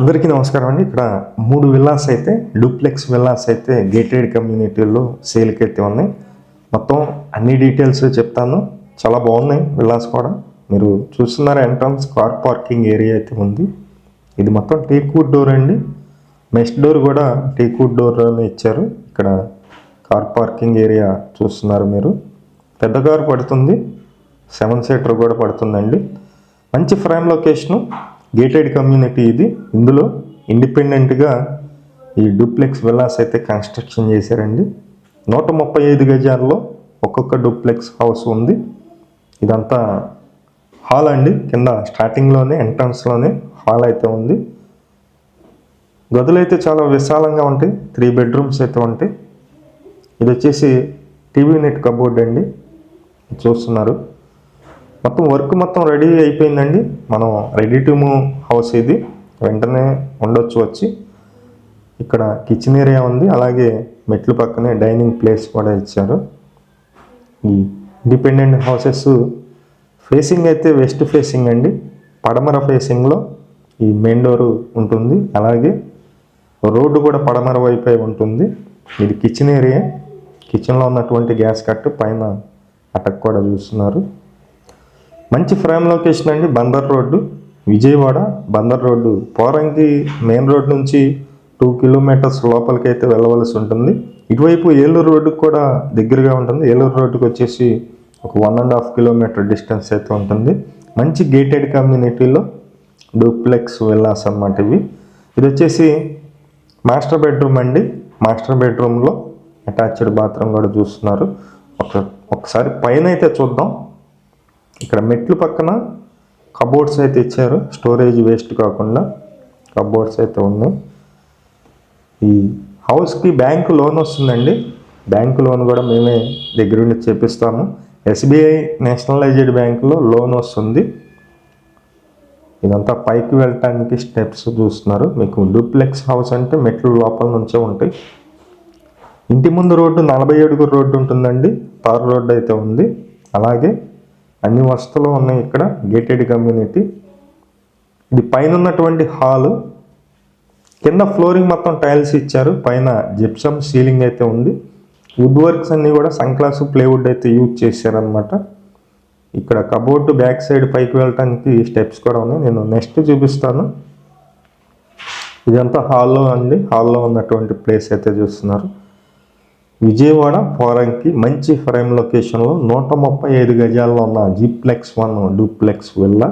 అందరికీ నమస్కారం అండి. ఇక్కడ మూడు విల్లాస్ అయితే డూప్లెక్స్ విల్లాస్ అయితే గేటెడ్ కమ్యూనిటీల్లో సేల్కి అయితే ఉన్నాయి. మొత్తం అన్ని డీటెయిల్స్ చెప్తాను. చాలా బాగున్నాయి విల్లాస్ కూడా. మీరు చూస్తున్నారు ఎంట్రన్స్ కార్ పార్కింగ్ ఏరియా అయితే ఉంది. ఇది మొత్తం టేక్వుడ్ డోర్ అండి. మెస్ట్ డోర్ కూడా టేక్వుడ్ డోర్లోనే ఇచ్చారు. ఇక్కడ కార్ పార్కింగ్ ఏరియా చూస్తున్నారు మీరు. పెద్ద కారు పడుతుంది. సెవెన్ సీటర్ కూడా పడుతుందండి. మంచి ఫ్రేమ్ లొకేషను. గేటెడ్ కమ్యూనిటీ ఇది. ఇందులో ఇండిపెండెంట్గా ఈ డూప్లెక్స్ విల్లాస్ అయితే కన్స్ట్రక్షన్ చేశారండి. నూట ముప్పై ఐదు గజాల్లో ఒక్కొక్క డూప్లెక్స్ హౌస్ ఉంది. ఇదంతా హాల్ అండి. కింద స్టార్టింగ్లోనే ఎంట్రన్స్లోనే హాల్ అయితే ఉంది. గదులు అయితే చాలా విశాలంగా ఉంటాయి. త్రీ బెడ్రూమ్స్ అయితే ఉంటాయి. ఇది వచ్చేసి టీవీ నెట్ కబోర్డ్ అండి. చూస్తున్నారు. మొత్తం వర్క్ మొత్తం రెడీ అయిపోయిందండి. మనం రెడీ టు మూవ్ హౌస్ ఇది. వెంటనే ఉండొచ్చు వచ్చి. ఇక్కడ కిచెన్ ఏరియా ఉంది. అలాగే మెట్లు పక్కనే డైనింగ్ ప్లేస్ కూడా ఇచ్చారు. ఈ ఇండిపెండెంట్ హౌసెస్ ఫేసింగ్ అయితే వెస్ట్ ఫేసింగ్ అండి. పడమర ఫేసింగ్లో ఈ మెయిన్ డోర్ ఉంటుంది. అలాగే రోడ్డు కూడా పడమర వైపే ఉంటుంది. ఇది కిచెన్ ఏరియా. కిచెన్లో ఉన్నటువంటి గ్యాస్ కట్ పైన అటక్ కూడా చూస్తున్నారు. మంచి ఫ్రేమ్ లొకేషన్ అండి Bandar road. Vijayawada Bandar road. Poranki main road నుంచి టూ కిలోమీటర్స్ లోపలికి అయితే వెళ్ళవలసి ఉంటుంది. ఇటువైపు ఏలూరు రోడ్డుకు కూడా దగ్గరగా ఉంటుంది. ఏలూరు రోడ్డుకు వచ్చేసి ఒక one and half kilometre distance అయితే ఉంటుంది. మంచి గేటెడ్ కమ్యూనిటీలో డూప్లెక్స్ విల్లాస్ అన్నమాట ఇవి. ఇది వచ్చేసి మాస్టర్ బెడ్రూమ్ అండి. మాస్టర్ బెడ్రూమ్లో అటాచ్డ్ బాత్రూమ్ కూడా చూస్తున్నారు. ఒక ఒకసారి పైన అయితే చూద్దాం. ఇక్కడ మెట్లు పక్కన కబోర్డ్స్ అయితే ఇచ్చారు. స్టోరేజ్ వేస్ట్ కాకుండా కబోర్డ్స్ అయితే ఉన్నాయి ఈ హౌస్కి బ్యాంకు లోన్ వస్తుందండి. బ్యాంకు లోన్ కూడా మేమే దగ్గరుండి చేపిస్తాము. ఎస్బీఐ నేషనలైజ్డ్ బ్యాంకులో లోన్ వస్తుంది. ఇదంతా పైకి వెళ్ళటానికి స్టెప్స్ చూస్తున్నారు. మీకు డూప్లెక్స్ హౌస్ అంటే మెట్లు లోపల నుంచే ఉంటాయి. ఇంటి ముందు రోడ్డు నలభై అడుగురు రోడ్డు ఉంటుందండి. తార్ రోడ్డు అయితే ఉంది. అలాగే అన్ని వస్తువులు ఉన్నాయి ఇక్కడ గేటెడ్ కమ్యూనిటీ ఇది పైన ఉన్నటువంటి హాలు. కింద ఫ్లోరింగ్ మొత్తం టైల్స్ ఇచ్చారు. పైన జిప్సమ్ సీలింగ్ అయితే ఉంది. వుడ్ వర్క్స్ అన్నీ కూడా సన్క్లాస్ ప్లేవుడ్ అయితే యూజ్ చేశారనమాట ఇక్కడ కబోర్డ్ బ్యాక్ సైడ్ పైకి వెళ్ళటానికి స్టెప్స్ కూడా ఉన్నాయి. నేను నెక్స్ట్ చూపిస్తాను. ఇదంతా హాల్లో అండి. హాల్లో ఉన్నటువంటి ప్లేస్ అయితే చూస్తున్నారు. విజయవాడ పోరంకి మంచి ఫ్రేమ్ లొకేషన్లో నూట ముప్పై ఐదు గజాల్లో ఉన్న జీప్లెక్స్ వన్ డూప్లెక్స్ విల్లా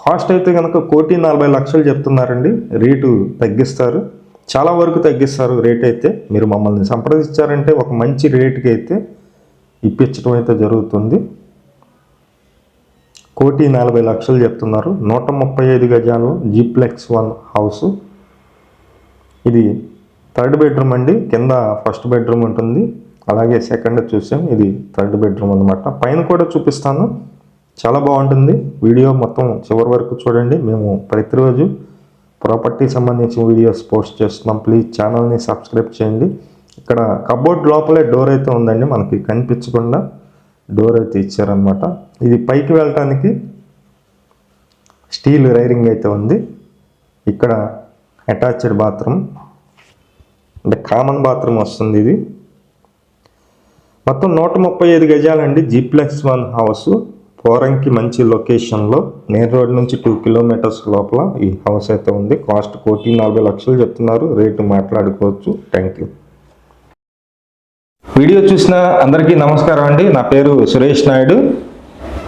కాస్ట్ అయితే కనుక కోటి నలభై లక్షలు చెప్తున్నారండి. రేటు తగ్గిస్తారు. చాలా వరకు తగ్గిస్తారు రేట్ అయితే. మీరు మమ్మల్ని సంప్రదించారంటే ఒక మంచి రేటుకి అయితే ఇప్పించడం అయితే జరుగుతుంది. కోటి నలభై లక్షలు చెప్తున్నారు. నూట ముప్పై ఐదు గజాలు జీప్లెక్స్ వన్ హౌస్. ఇది థర్డ్ బెడ్రూమ్ అండి. కింద ఫస్ట్ బెడ్రూమ్ ఉంటుంది. అలాగే సెకండ్ చూసాం. ఇది థర్డ్ బెడ్రూమ్ అనమాట పైన కూడా చూపిస్తాను. చాలా బాగుంటుంది. వీడియో మొత్తం చివరి వరకు చూడండి. మేము ప్రతిరోజు ప్రాపర్టీ సంబంధించిన వీడియోస్ పోస్ట్ చేస్తున్నాం. ప్లీజ్ ఛానల్ని సబ్స్క్రైబ్ చేయండి. ఇక్కడ కబోర్డ్ లోపలే డోర్ అయితే ఉందండి. మనకి కనిపించకుండా డోర్ అయితే ఇచ్చారనమాట ఇది పైకి వెళ్ళటానికి స్టీల్ రైరింగ్ అయితే ఉంది. ఇక్కడ అటాచ్డ్ బాత్రూమ్. అంటే కామన్ బాత్రూమ్ వస్తుంది ఇది. మొత్తం నూట ముప్పై ఐదు గజాలండి G plus one house Poranki మంచి లొకేషన్లో మెయిన్ రోడ్ నుంచి టూ కిలోమీటర్స్ లోపల ఈ హౌస్ అయితే ఉంది. కాస్ట్ కోటి నలభై లక్షలు చెప్తున్నారు. రేటు మాట్లాడుకోవచ్చు. థ్యాంక్ యూ వీడియో చూసిన అందరికీ నమస్కారం అండి. నా పేరు సురేష్ నాయుడు.